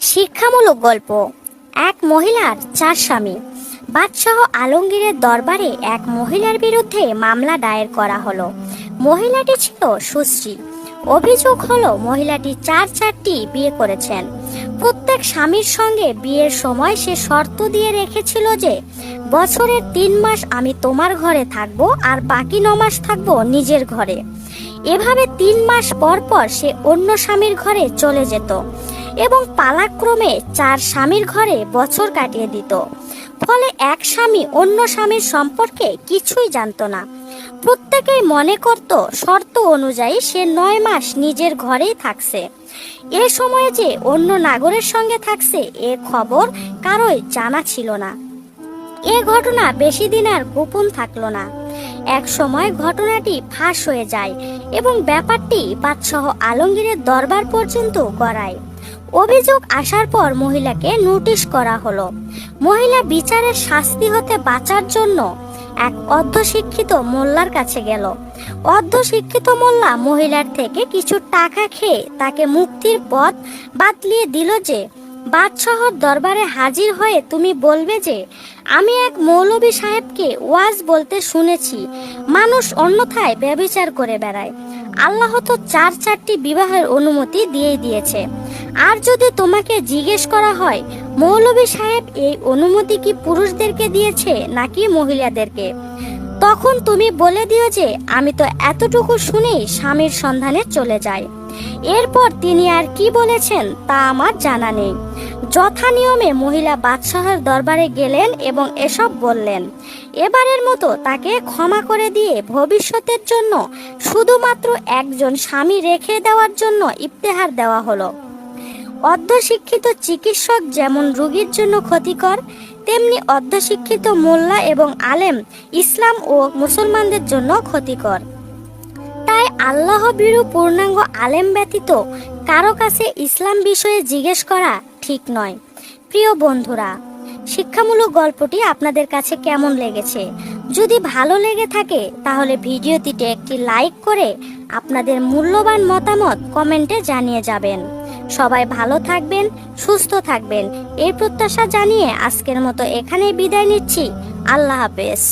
শিক্ষামূলক গল্প। এক মহিলার চার স্বামী। বাদশাহ আলমগীরের দরবারে এক মহিলার বিরুদ্ধে মামলা দায়ের করা হলো। মহিলাটি ছিল সুশ্রী। অভিযোগ হলো মহিলাটি চার চারটি বিয়ে করেছেন। প্রত্যেক স্বামীর সঙ্গে বিয়ের সময় সে শর্ত দিয়ে রেখেছিল যে, বছরের তিন মাস আমি তোমার ঘরে থাকব আর বাকি ন মাস থাকব নিজের ঘরে। এভাবে তিন মাস পর পর সে অন্য স্বামীর ঘরে চলে যেত। এবং পালাক্রমে চার স্বামীর ঘরে বছর কাটিয়ে দিত। ফলে এক স্বামী অন্য স্বামীর সম্পর্কে কিছুই জানতো না। প্রত্যেকেই মনে করত, শর্ত অনুযায়ী সে নয় মাস নিজের ঘরেই থাকছে। এ সময়ে যে অন্য নাগরের সঙ্গে থাকছে, এ খবর কারোই জানা ছিল না। এ ঘটনা বেশি দিন আর গোপন থাকল না। এক সময় ঘটনাটি ফাঁস হয়ে যায় এবং ব্যাপারটি বাদশাহ আলমগীরের দরবার পর্যন্ত গড়ায়। অভিযোগ আসার পর মহিলাকে নোটিশ করা হলো। মহিলা বিচারের শাস্তি হতে বাঁচার জন্য এক অর্ধশিক্ষিত মোল্লার কাছে গেল। অর্ধশিক্ষিত মোল্লা মহিলার থেকে কিছু টাকা খেয়ে তাকে মুক্তির পথ বাতলিয়ে দিল যে, বাদশাহর দরবারে হাজির হয়ে তুমি বলবে যে, আমি এক মৌলবী সাহেবকে ওয়াজ বলতে শুনেছি, মানুষ অন্যথায় ব্যভিচার করে বেড়ায়। আল্লাহ তো চার চারটি বিবাহের অনুমতি দিয়ে দিয়েছে। আর যদি তোমাকে জিজ্ঞেস করা হয় মৌলবী সাহেব এই অনুমতি কি পুরুষদেরকে দিয়েছে নাকি মহিলাদেরকে? তখন তুমি বলে দিও যে, আমি তো এতটুকু শুনেই স্বামীর সন্ধানে চলে যাই এরপর তিনি আর কি বলেছেন তা আমার জানা নেই। যথা নিয়মে মহিলা বাদশাহের দরবারে গেলেন এবং এসব বললেন। এবারের মতো তাকে ক্ষমা করে দিয়ে ভবিষ্যতের জন্য শুধুমাত্র একজন স্বামী রেখে দেওয়ার জন্য ইফতেহার দেওয়া হলো। অর্ধশিক্ষিত চিকিৎসক যেমন রোগীর জন্য ক্ষতিকর, তেমনি অর্ধশিক্ষিত মোল্লা এবং আলেম ইসলাম ও মুসলমানদের জন্য ক্ষতিকর। তাই আল্লাহ বিরু পূর্ণাঙ্গ আলেম ব্যতীত কারও কাছে ইসলাম বিষয়ে জিজ্ঞেস করা ঠিক নয়। প্রিয় বন্ধুরা, শিক্ষামূলক গল্পটি আপনাদের কাছে কেমন লেগেছে? যদি ভালো লেগে থাকে, তাহলে ভিডিওটিতে একটি লাইক করে আপনাদের মূল্যবান মতামত কমেন্টে জানিয়ে যাবেন। সবাই ভালো থাকবেন, সুস্থ থাকবেন। এই প্রত্যাশা জানিয়ে আজকের মতো এখানেই বিদায় নিচ্ছি। আল্লাহ হাফেজ।